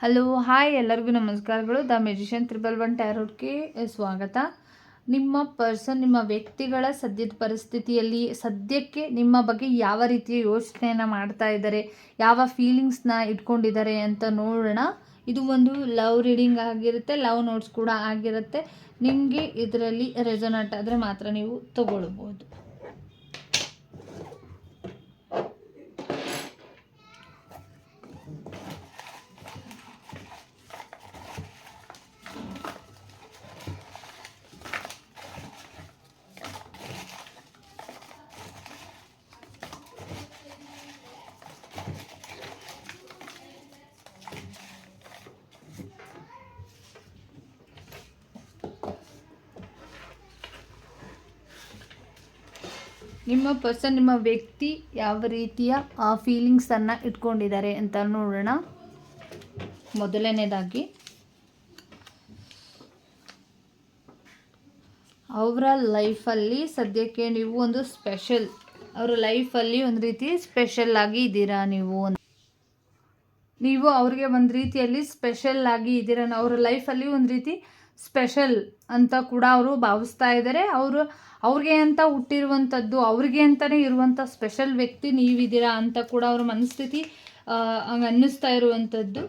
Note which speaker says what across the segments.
Speaker 1: Hello hi ಎಲ್ಲರಿಗೂ ನಮಸ್ಕಾರಗಳು. The magician triple one ಟ್ಯಾರೋಟ್ಗೆ ಸ್ವಾಗತ. ನಿಮ್ಮ ಪರ್ಸನ್, ನಿಮ್ಮ ವ್ಯಕ್ತಿಗಳ ಸದ್ಯದ ಪರಿಸ್ಥಿತಿಯಲ್ಲಿ ಸದ್ಯಕ್ಕೆ ನಿಮ್ಮ ಬಗ್ಗೆ ಯಾವ ರೀತಿಯ ಯೋಚನೆಯನ್ನು ಮಾಡ್ತಾ ಇದ್ದಾರೆ, ಯಾವ ಫೀಲಿಂಗ್ಸ್ನ ಇಟ್ಕೊಂಡಿದ್ದಾರೆ ಅಂತ ನೋಡೋಣ. ಇದು ಒಂದು ಲವ್ ರೀಡಿಂಗ್ ಆಗಿರುತ್ತೆ, ಲವ್ ನೋಟ್ಸ್ ಕೂಡ ಆಗಿರುತ್ತೆ. ನಿಮಗೆ ಇದರಲ್ಲಿ ರೆಸೊನೇಟ್ ಆದರೆ ಮಾತ್ರ ನೀವು ತಗೊಳ್ಬೋದು. ನಿಮ್ಮ ಪರ್ಸನ್ ನಿಮ್ಮ ವ್ಯಕ್ತಿ ಯಾವ ರೀತಿಯ, ಆ ಫೀಲಿಂಗ್ಸನ್ನು ಇಟ್ಕೊಂಡಿದ್ದಾರೆ ಅಂತ ನೋಡೋಣ. ಮೊದಲನೇದಾಗಿ, ಅವರ ಲೈಫಲ್ಲಿ ಸದ್ಯಕ್ಕೆ ನೀವು ಒಂದು ಸ್ಪೆಷಲ್ ಅವರ ಲೈಫಲ್ಲಿ ಒಂದು ರೀತಿ ಸ್ಪೆಷಲ್ ಆಗಿ ಇದ್ದೀರಾ ನೀವು ನೀವು ಅವ್ರಿಗೆ ಒಂದು ರೀತಿಯಲ್ಲಿ ಸ್ಪೆಷಲ್ ಆಗಿ ಇದ್ದೀರ ಅವರ ಲೈಫಲ್ಲಿ ಒಂದು ರೀತಿ ಸ್ಪೆಷಲ್ ಅಂತ ಕೂಡ ಅವರು ಭಾವಿಸ್ತಾ ಇದ್ದಾರೆ ಅವರು ಅವ್ರಿಗೆ ಅಂತ ಹುಟ್ಟಿರುವಂಥದ್ದು ಅವ್ರಿಗೆ ಅಂತಲೇ ಇರುವಂಥ ಸ್ಪೆಷಲ್ ವ್ಯಕ್ತಿ ನೀವಿದ್ದೀರಾ ಅಂತ ಕೂಡ ಅವ್ರ ಮನಸ್ಥಿತಿ ಅನ್ನಿಸ್ತಾ ಇರುವಂಥದ್ದು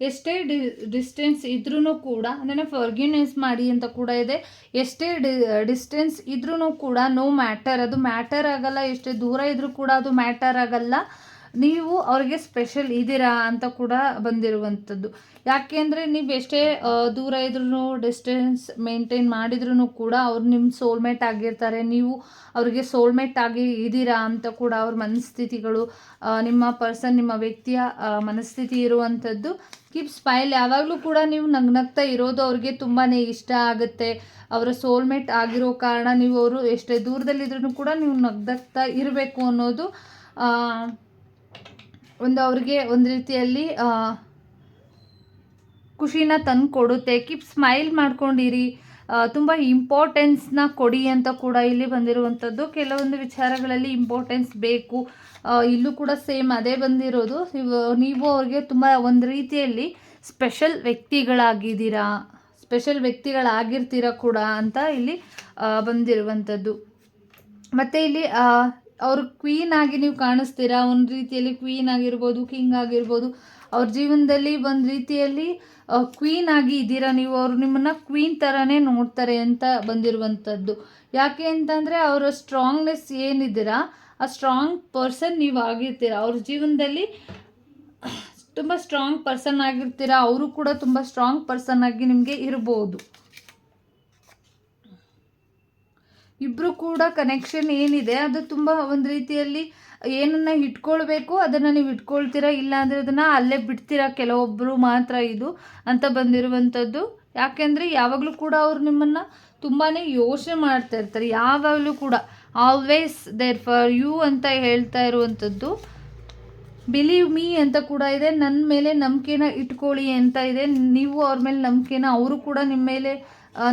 Speaker 1: ಎಷ್ಟೇ ಡಿ ಡಿಸ್ಟೆನ್ಸ್ ಇದ್ರೂ ಕೂಡ ಅದನ್ನು ಫರ್ಗಿನೆಸ್ ಮಾಡಿ ಅಂತ ಕೂಡ ಇದೆ, ಎಷ್ಟೇ ಡಿ ಡಿಸ್ಟೆನ್ಸ್ ಇದ್ರೂ ಕೂಡ ನೋ ಮ್ಯಾಟರ್ ಅದು ಮ್ಯಾಟರ್ ಆಗಲ್ಲ, ಎಷ್ಟೇ ದೂರ ಇದ್ರೂ ಕೂಡ ಅದು ಮ್ಯಾಟರ್ ಆಗಲ್ಲ. ನೀವು ಅವ್ರಿಗೆ ಸ್ಪೆಷಲ್ ಇದ್ದೀರಾ ಅಂತ ಕೂಡ ಬಂದಿರುವಂಥದ್ದು. ಯಾಕೆ ಅಂದರೆ ನೀವು ಎಷ್ಟೇ ದೂರ ಇದ್ರೂ ಡಿಸ್ಟೆನ್ಸ್ ಮೇಂಟೈನ್ ಮಾಡಿದ್ರೂ ಕೂಡ ಅವ್ರು ನಿಮ್ಮ ಸೋಲ್ಮೇಟ್ ಆಗಿರ್ತಾರೆ. ನೀವು ಅವರಿಗೆ ಸೋಲ್ಮೇಟ್ ಆಗಿ ಇದ್ದೀರಾ ಅಂತ ಕೂಡ ಅವ್ರ ಮನಸ್ಥಿತಿಗಳು ನಿಮ್ಮ ಪರ್ಸನ್ ನಿಮ್ಮ ವ್ಯಕ್ತಿಯ ಮನಸ್ಥಿತಿ ಇರುವಂಥದ್ದು. ಕೀಪ್ ಸ್ಮೈಲ್ ಯಾವಾಗಲೂ ಕೂಡ ನೀವು ನಗ್ನಗ್ತಾ ಇರೋದು ಅವ್ರಿಗೆ ತುಂಬಾ ಇಷ್ಟ ಆಗುತ್ತೆ. ಅವರ ಸೋಲ್ಮೇಟ್ ಆಗಿರೋ ಕಾರಣ ನೀವು ಅವರು ಎಷ್ಟೇ ದೂರದಲ್ಲಿದ್ರೂ ಕೂಡ ನೀವು ನಗ್ನಗ್ತಾ ಇರಬೇಕು ಅನ್ನೋದು ಒಂದು ಅವ್ರಿಗೆ ಒಂದು ರೀತಿಯಲ್ಲಿ ಖುಷಿನ ತಂದು ಕೊಡುತ್ತೆ. ಕೀಪ್ ಸ್ಮೈಲ್ ಮಾಡ್ಕೊಂಡಿರಿ. ತುಂಬ ಇಂಪಾರ್ಟೆನ್ಸ್ನ ಕೊಡಿ ಅಂತ ಕೂಡ ಇಲ್ಲಿ ಬಂದಿರುವಂಥದ್ದು ಕೆಲವೊಂದು ವಿಚಾರಗಳಲ್ಲಿ ಇಂಪಾರ್ಟೆನ್ಸ್ ಬೇಕು. ಇಲ್ಲೂ ಕೂಡ ಸೇಮ್ ಅದೇ ಬಂದಿರೋದು. ನೀವು ಅವ್ರಿಗೆ ತುಂಬ ಒಂದು ರೀತಿಯಲ್ಲಿ ಸ್ಪೆಷಲ್ ವ್ಯಕ್ತಿಗಳಾಗಿದ್ದೀರಾ ಸ್ಪೆಷಲ್ ವ್ಯಕ್ತಿಗಳಾಗಿರ್ತೀರ ಕೂಡ ಅಂತ ಇಲ್ಲಿ ಬಂದಿರುವಂಥದ್ದು ಮತ್ತು ಇಲ್ಲಿ ಅವರು ಕ್ವೀನ್ ಆಗಿ ನೀವು ಕಾಣಿಸ್ತೀರಾ? ಒಂದು ರೀತಿಯಲ್ಲಿ ಕ್ವೀನ್ ಆಗಿರ್ಬೋದು ಕಿಂಗ್ ಆಗಿರ್ಬೋದು, ಅವ್ರ ಜೀವನದಲ್ಲಿ ಒಂದು ರೀತಿಯಲ್ಲಿ ಕ್ವೀನ್ ಆಗಿ ಇದ್ದೀರಾ ನೀವು? ಅವರು ನಿಮ್ಮನ್ನು ಕ್ವೀನ್ ಥರನೇ ನೋಡ್ತಾರೆ ಅಂತ ಬಂದಿರುವಂಥದ್ದು. ಯಾಕೆ ಅಂತಂದರೆ ಅವರ ಸ್ಟ್ರಾಂಗ್ನೆಸ್ ಏನಿದ್ದೀರಾ, ಆ ಸ್ಟ್ರಾಂಗ್ ಪರ್ಸನ್ ನೀವು ಆಗಿರ್ತೀರ. ಅವ್ರ ಜೀವನದಲ್ಲಿ ತುಂಬ ಸ್ಟ್ರಾಂಗ್ ಪರ್ಸನ್ ಆಗಿರ್ತೀರಾ. ಅವರು ಕೂಡ ತುಂಬ ಸ್ಟ್ರಾಂಗ್ ಪರ್ಸನ್ ಆಗಿ ನಿಮಗೆ ಇರ್ಬೋದು. ಇಬ್ಬರು ಕೂಡ ಕನೆಕ್ಷನ್ ಏನಿದೆ, ಅದು ತುಂಬ ಒಂದು ರೀತಿಯಲ್ಲಿ ಏನನ್ನ ಇಟ್ಕೊಳ್ಬೇಕು, ಅದನ್ನು ನೀವು ಇಟ್ಕೊಳ್ತೀರಾ ಇಲ್ಲ ಅಂದರೆ ಅದನ್ನು ಅಲ್ಲೇ ಬಿಡ್ತೀರಾ? ಕೆಲವೊಬ್ಬರು ಮಾತ್ರ ಇದು ಅಂತ ಬಂದಿರುವಂಥದ್ದು ಯಾಕೆಂದರೆ ಯಾವಾಗಲೂ ಕೂಡ ಅವರು ನಿಮ್ಮನ್ನು ತುಂಬಾ ಯೋಚನೆ ಮಾಡ್ತಾ ಇರ್ತಾರೆ. ಯಾವಾಗಲೂ ಕೂಡ ಆಲ್ವೇಸ್ ದೇರ್ ಫಾರ್ ಯು ಅಂತ ಹೇಳ್ತಾ ಇರುವಂಥದ್ದು ಬಿಲೀವ್ ಮೀ ಅಂತ ಕೂಡ ಇದೆ. ನನ್ನ ಮೇಲೆ ನಂಬಿಕೆನ ಇಟ್ಕೊಳ್ಳಿ ಅಂತ ಇದೆ. ನೀವು ಅವ್ರ ಮೇಲೆ ನಂಬಿಕೆನ, ಅವರು ಕೂಡ ನಿಮ್ಮ ಮೇಲೆ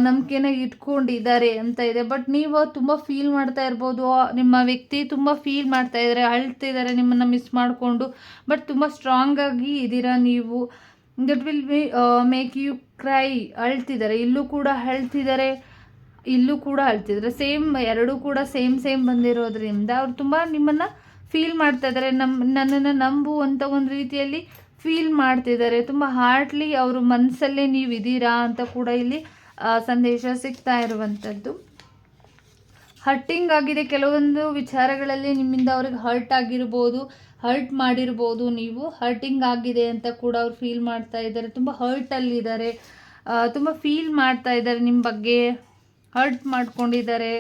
Speaker 1: ನಂಬಿಕೆನ ಇಟ್ಕೊಂಡಿದ್ದಾರೆ ಅಂತ ಇದೆ. ಬಟ್ ನೀವು ತುಂಬ ಫೀಲ್ ಮಾಡ್ತಾ ಇರ್ಬೋದು. ನಿಮ್ಮ ವ್ಯಕ್ತಿ ತುಂಬ ಫೀಲ್ ಮಾಡ್ತಾ ಇದ್ದಾರೆ ಅಳ್ತಿದ್ದಾರೆ ನಿಮ್ಮನ್ನು ಮಿಸ್ ಮಾಡಿಕೊಂಡು. ಬಟ್ ತುಂಬ ಸ್ಟ್ರಾಂಗಾಗಿ ಇದ್ದೀರಾ ನೀವು. That will be make you cry ಅಳ್ತಿದ್ದಾರೆ. ಇಲ್ಲೂ ಕೂಡ ಅಳ್ತಿದ್ದಾರೆ. ಇಲ್ಲೂ ಕೂಡ ಅಳ್ತಿದ್ದಾರೆ. ಸೇಮ್ ಎರಡೂ ಕೂಡ ಸೇಮ್ ಸೇಮ್ ಬಂದಿರೋದ್ರಿಂದ ಅವ್ರು ತುಂಬ ನಿಮ್ಮನ್ನು ಫೀಲ್ ಮಾಡ್ತಾ ಇದ್ದಾರೆ. ನಮ್ಮ ನನ್ನನ್ನು ನಂಬು ಒಂದು ರೀತಿಯಲ್ಲಿ ಫೀಲ್ ಮಾಡ್ತಿದ್ದಾರೆ ತುಂಬ ಹಾರ್ಟ್ಲಿ ಅವರು ಮನಸ್ಸಲ್ಲೇ ನೀವು ಇದ್ದೀರಾ ಅಂತ ಕೂಡ ಇಲ್ಲಿ ಸಂದೇಶ ಸಿಗ್ತಾ ಇರುವಂಥದ್ದು. ಹರ್ಟಿಂಗ್ ಆಗಿದೆ. ಕೆಲವೊಂದು ವಿಚಾರಗಳಲ್ಲಿ ನಿಮ್ಮಿಂದ ಅವ್ರಿಗೆ ಹರ್ಟ್ ಆಗಿರ್ಬೋದು ಹರ್ಟ್ ಮಾಡಿರ್ಬೋದು. ನೀವು ಹರ್ಟಿಂಗ್ ಆಗಿದೆ ಅಂತ ಕೂಡ ಅವ್ರು ಫೀಲ್ ಮಾಡ್ತಾ ಇದ್ದಾರೆ. ತುಂಬ ಹರ್ಟಲ್ಲಿದ್ದಾರೆ ತುಂಬ ಫೀಲ್ ಮಾಡ್ತಾ ಇದ್ದಾರೆ ನಿಮ್ಮ ಬಗ್ಗೆ. ಹರ್ಟ್ ಮಾಡ್ಕೊಂಡಿದ್ದಾರೆ.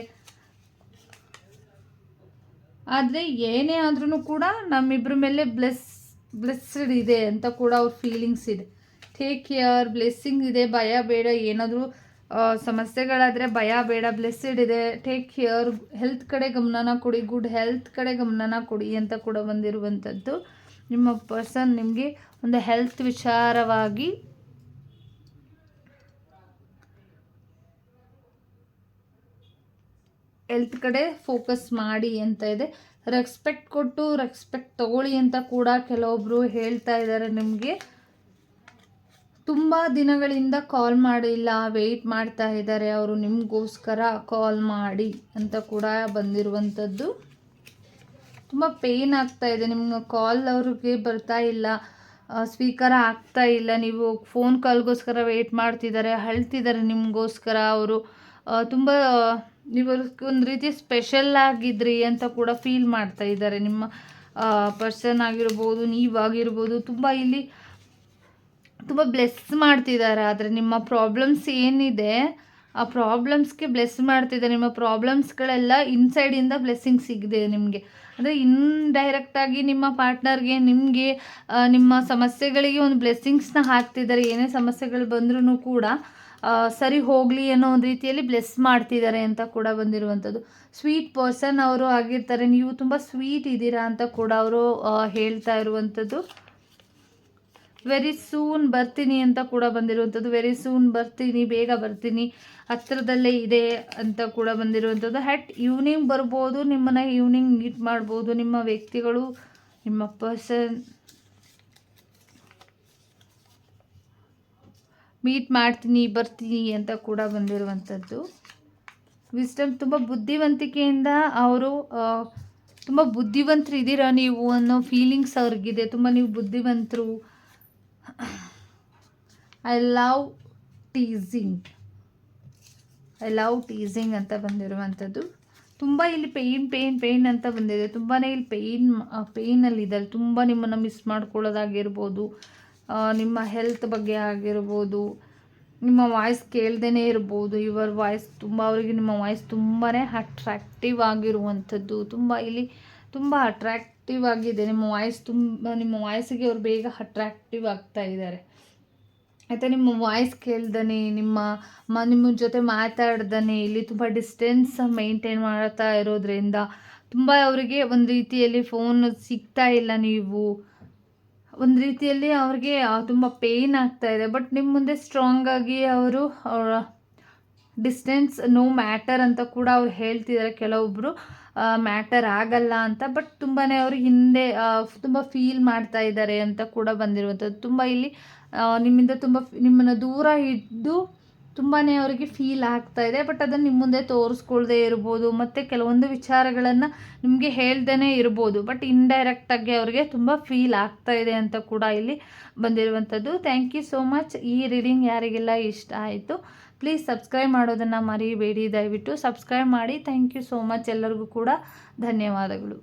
Speaker 1: ಆದರೆ ಏನೇ ಆದ್ರೂ ಕೂಡ ನಮ್ಮಿಬ್ಬರ ಮೇಲೆ ಬ್ಲೆಸ್ ಬ್ಲೆಸ್ಡ್ ಇದೆ ಅಂತ ಕೂಡ ಅವ್ರ ಫೀಲಿಂಗ್ಸ್ ಇದೆ. ಟೇಕ್ ಕೇರ್ ಬ್ಲೆಸ್ಸಿಂಗ್ ಇದೆ. ಭಯ ಬೇಡ. ಏನಾದರೂ ಸಮಸ್ಯೆಗಳಾದರೆ ಭಯ, ಬೇಡ ಬ್ಲೆಸ್ಸಿಡ್ ಇದೆ. ಟೇಕ್ ಕೇರ್ ಹೆಲ್ತ್ ಕಡೆ ಗಮನನ ಕೊಡಿ. ಗುಡ್ ಹೆಲ್ತ್ ಕಡೆ ಗಮನನ ಕೊಡಿ ಅಂತ ಕೂಡ ಬಂದಿರುವಂಥದ್ದು. ನಿಮ್ಮ ಪರ್ಸನ್ ನಿಮಗೆ ಒಂದು ಹೆಲ್ತ್ ವಿಚಾರವಾಗಿ ಹೆಲ್ತ್ ಕಡೆ ಫೋಕಸ್ ಮಾಡಿ ಅಂತ ಇದೆ. ರೆಸ್ಪೆಕ್ಟ್ ಕೊಟ್ಟು ರೆಕ್ಸ್ಪೆಕ್ಟ್ ತಗೊಳ್ಳಿ ಅಂತ ಕೂಡ ಕೆಲವೊಬ್ಬರು ಹೇಳ್ತಾ ಇದ್ದಾರೆ ನಿಮಗೆ. ತುಂಬ ದಿನಗಳಿಂದ ಕಾಲ್ ಮಾಡಿಲ್ಲ ವೆಯ್ಟ್ ಮಾಡ್ತಾ ಇದ್ದಾರೆ, ಅವರು ನಿಮಗೋಸ್ಕರ ಕಾಲ್ ಮಾಡಿ ಅಂತ ಕೂಡ ಬಂದಿರುವಂಥದ್ದು. ತುಂಬ ಪೇಯ್ನ್ ಆಗ್ತಾ ಇದೆ ನಿಮ್ಮ ಕಾಲ್ ಅವ್ರಿಗೆ ಬರ್ತಾ ಇಲ್ಲ ಸ್ವೀಕಾರ ಆಗ್ತಾ ಇಲ್ಲ, ನೀವು ಫೋನ್ ಕಾಲ್ಗೋಸ್ಕರ ವೆಯ್ಟ್ ಮಾಡ್ತಿದ್ದಾರೆ, ಅಳ್ತಿದ್ದಾರೆ ನಿಮಗೋಸ್ಕರ ಅವರು. ತುಂಬ ನೀವು ಒಂದು ರೀತಿ ಸ್ಪೆಷಲ್ ಆಗಿದ್ರಿ ಅಂತ ಕೂಡ ಫೀಲ್ ಮಾಡ್ತಾ ಇದ್ದಾರೆ, ನಿಮ್ಮ ಪರ್ಸನ್ ಆಗಿರ್ಬೋದು ನೀವಾಗಿರ್ಬೋದು ತುಂಬ ಇಲ್ಲಿ ತುಂಬ ಬ್ಲೆಸ್ ಮಾಡ್ತಿದ್ದಾರೆ, ಆದರೆ ನಿಮ್ಮ ಪ್ರಾಬ್ಲಮ್ಸ್ ಏನಿದೆ, ಆ ಪ್ರಾಬ್ಲಮ್ಸ್ಗೆ ಬ್ಲೆಸ್ ಮಾಡ್ತಿದ್ದಾರೆ, ನಿಮ್ಮ ಪ್ರಾಬ್ಲಮ್ಸ್ಗಳೆಲ್ಲ ಇನ್ಸೈಡಿಂದ ಬ್ಲೆಸ್ಸಿಂಗ್ ಸಿಗಿದೆ ನಿಮಗೆ. ಅಂದರೆ ಇಂಡೈರೆಕ್ಟಾಗಿ ನಿಮ್ಮ ಪಾರ್ಟ್ನರ್ಗೆ ನಿಮಗೆ ನಿಮ್ಮ ಸಮಸ್ಯೆಗಳಿಗೆ ಒಂದು ಬ್ಲೆಸ್ಸಿಂಗ್ಸ್ನ ಹಾಕ್ತಿದ್ದಾರೆ. ಏನೇ ಸಮಸ್ಯೆಗಳು ಬಂದ್ರೂ ಕೂಡ ಸರಿ ಹೋಗಲಿ ಅನ್ನೋ ಒಂದು ರೀತಿಯಲ್ಲಿ ಬ್ಲೆಸ್ ಮಾಡ್ತಿದ್ದಾರೆ ಅಂತ ಕೂಡ ಬಂದಿರುವಂಥದ್ದು. ಸ್ವೀಟ್ ಪರ್ಸನ್ ಅವರು ಆಗಿರ್ತಾರೆ. ನೀವು ತುಂಬ ಸ್ವೀಟ್ ಇದ್ದೀರಾ ಅಂತ ಕೂಡ ಅವರು ಹೇಳ್ತಾ ಇರುವಂಥದ್ದು. ವೆರಿ ಸೂನ್ ಬರ್ತೀನಿ ಅಂತ ಕೂಡ ಬಂದಿರುವಂಥದ್ದು. ವೆರಿ ಸೂನ್ ಬರ್ತೀನಿ, ಬೇಗ ಬರ್ತೀನಿ, ಹತ್ರದಲ್ಲೇ ಇದೆ ಅಂತ ಕೂಡ ಬಂದಿರುವಂಥದ್ದು. ಹ್ಯಾಟ್ ಈವ್ನಿಂಗ್ ಬರ್ಬೋದು, ನಿಮ್ಮನ್ನು ಈವ್ನಿಂಗ್ ಮೀಟ್ ಮಾಡ್ಬೋದು. ನಿಮ್ಮ ವ್ಯಕ್ತಿಗಳು, ನಿಮ್ಮ ಪರ್ಸನ್ ಮೀಟ್ ಮಾಡ್ತೀನಿ, ಬರ್ತೀನಿ ಅಂತ ಕೂಡ ಬಂದಿರುವಂಥದ್ದು. ವಿಸ್ಟಮ್ ತುಂಬ ಬುದ್ಧಿವಂತಿಕೆಯಿಂದ ಅವರು ತುಂಬ ಬುದ್ಧಿವಂತರು ಇದ್ದೀರಾ ನೀವು ಅನ್ನೋ ಫೀಲಿಂಗ್ಸ್ ಅವ್ರಿಗಿದೆ. ತುಂಬ ನೀವು ಬುದ್ಧಿವಂತರು I love teasing I love teasing ಅಂತ ಬಂದಿರುವಂಥದ್ದು. ತುಂಬ ಇಲ್ಲಿ ಪೇಯ್ನ್ ಪೇಯ್ನ್ ಪೇಯ್ನ್ ಅಂತ ಬಂದಿದೆ. ತುಂಬಾ ಇಲ್ಲಿ ಪೇಯ್ನ್ ಪೇಯ್ನಲ್ಲಿದ್ದಾರೆ ತುಂಬ ನಿಮ್ಮನ್ನು ಮಿಸ್ ಮಾಡ್ಕೊಳ್ಳೋದಾಗಿರ್ಬೋದು. ನಿಮ್ಮ ಹೆಲ್ತ್ ಬಗ್ಗೆ ಆಗಿರ್ಬೋದು. ನಿಮ್ಮ ವಾಯ್ಸ್ ಕೇಳ್ದೇ ಇರ್ಬೋದು. ಇವರ ವಾಯ್ಸ್ ತುಂಬ, ಅವರಿಗೆ ನಿಮ್ಮ ವಾಯ್ಸ್ ತುಂಬಾ ಅಟ್ರಾಕ್ಟಿವ್ ಆಗಿರುವಂಥದ್ದು. ತುಂಬ ಇಲ್ಲಿ ತುಂಬ ಅಟ್ರಾಕ್ಟಿವ್ ಆಗಿದೆ. ನಿಮ್ಮ ವಾಯ್ಸ್ ತುಂಬ, ನಿಮ್ಮ ವಾಯ್ಸಿಗೆ ಅವ್ರು ಬೇಗ ಅಟ್ರಾಕ್ಟಿವ್ ಆಗ್ತಾ ಇದ್ದಾರೆ. ಮತ್ತು ನಿಮ್ಮ ವಾಯ್ಸ್ ಕೇಳ್ದನೆ, ನಿಮ್ಮ ಮ, ನಿಮ್ಮ ಜೊತೆ ಮಾತಾಡ್ದನೆ, ಇಲ್ಲಿ ತುಂಬ ಡಿಸ್ಟೆನ್ಸ್ ಮೇಂಟೈನ್ ಮಾಡ್ತಾ ಇರೋದ್ರಿಂದ ತುಂಬ ಅವರಿಗೆ ಒಂದು ರೀತಿಯಲ್ಲಿ ಫೋನ್ ಸಿಗ್ತಾ ಇಲ್ಲ ನೀವು. ಒಂದು ರೀತಿಯಲ್ಲಿ ಅವ್ರಿಗೆ ತುಂಬ ಪೇಯ್ನ್ ಆಗ್ತಾ ಇದೆ. ಬಟ್ ನಿಮ್ಮ ಮುಂದೆ ಸ್ಟ್ರಾಂಗ್ ಆಗಿ ಅವರು, ಅವರ ಡಿಸ್ಟೆನ್ಸ್ ನೋ ಮ್ಯಾಟರ್ ಅಂತ ಕೂಡ ಅವ್ರು ಹೇಳ್ತಿದ್ದಾರೆ ಕೆಲವೊಬ್ಬರು ಮ್ಯಾಟರ್ ಆಗಲ್ಲ ಅಂತ ಬಟ್ ತುಂಬಾ ಅವರು ಹಿಂದೆ ತುಂಬ ಫೀಲ್ ಮಾಡ್ತಾ ಇದ್ದಾರೆ ಅಂತ ಕೂಡ ಬಂದಿರುವಂಥದ್ದು. ತುಂಬ ಇಲ್ಲಿ ನಿಮ್ಮಿಂದ ತುಂಬ ನಿಮ್ಮನ್ನು ದೂರ ಇದ್ದು ತುಂಬಾ ಅವರಿಗೆ ಫೀಲ್ ಆಗ್ತಾ ಇದೆ ಬಟ್ ಅದನ್ನು ನಿಮ್ಮ ಮುಂದೆ ತೋರಿಸ್ಕೊಳ್ದೇ ಇರ್ಬೋದು, ಮತ್ತು ಕೆಲವೊಂದು ವಿಚಾರಗಳನ್ನು ನಿಮಗೆ ಹೇಳ್ದೇ ಇರ್ಬೋದು ಬಟ್ ಇಂಡೈರೆಕ್ಟಾಗಿ ಅವರಿಗೆ ತುಂಬ ಫೀಲ್ ಆಗ್ತಾ ಇದೆ ಅಂತ ಕೂಡ ಇಲ್ಲಿ ಬಂದಿರುವಂಥದ್ದು. ಥ್ಯಾಂಕ್ ಯು ಸೋ ಮಚ್ ಈ ರೀಡಿಂಗ್ ಯಾರಿಗೆಲ್ಲ ಇಷ್ಟ ಆಯಿತು ಪ್ಲೀಸ್ ಸಬ್ಸ್ಕ್ರೈಬ್ ಮಾಡೋದನ್ನು ಮರಿಬೇಡಿ. ದಯವಿಟ್ಟು ಸಬ್ಸ್ಕ್ರೈಬ್ ಮಾಡಿ. Thank you so much. ಎಲ್ಲರಿಗೂ ಕೂಡ ಧನ್ಯವಾದಗಳು.